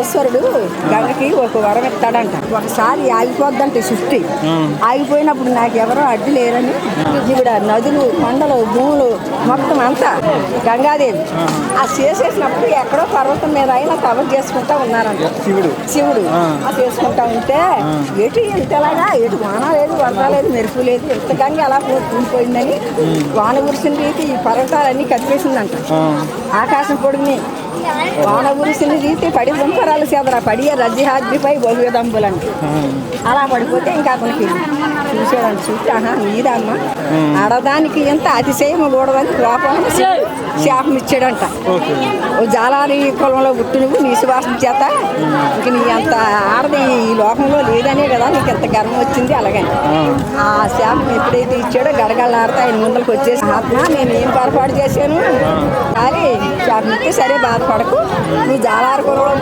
ఈశ్వరుడు గంగకి ఒక వరం ఇస్తాడంట. ఒకసారి ఆగిపోద్దంట సృష్టి. ఆగిపోయినప్పుడు నాకు ఎవరో అడ్డు లేరని ఈవిడ నదులు కొండలు భూములు మొత్తం అంతా గంగాదేవి. ఆ. చేసేసినప్పుడు ఎక్కడో పర్వతం మీద అయినా కవర్ చేసుకుంటా ఉన్నారంట. శివుడు. శివుడు. ఆ. చేసుకుంటా ఉంటే ఎటు ఇంతలాగా ఎటు వాన లేదు వరద లేదు మెరుపు లేదు ఇంత గంగ ఎలా పో- కూలిపోయిందని వాన కురిసిన రీతి ఈ పర్వతాలన్నీ కప్పేసిందంట ఆకాశం పొడిని వాన కురిసిన రీతి పడి గుంపరాలు చేదరా పడి రజ్జిహాద్రిపై బహువిధంబులంట అలా పడిపోతే ఇంకా అతనికి చూసాడంట చూస్తే ఆహా నీదమ్మ. ఆడదానికి ఎంత అతిశయం కూడదని లోపల శాపం ఇచ్చాడంట. ఓ జాలారి కులంలో పుట్టి నువ్వు నీ సువాసన చేత ఇంక నీ అంత ఆడది ఈ లోకంలో లేదనే కదా నీకు ఎంత గర్వం వచ్చింది అలాగని ఆ శాపం ఎప్పుడైతే ఇచ్చాడో గడగడలాడితే ఆయన ముందరికి వచ్చేసి ఆత్మ నేను ఏం పొరపాటు చేశాను? కానీ సరే బాధపడకు. నువ్వు జాలారుకోవడం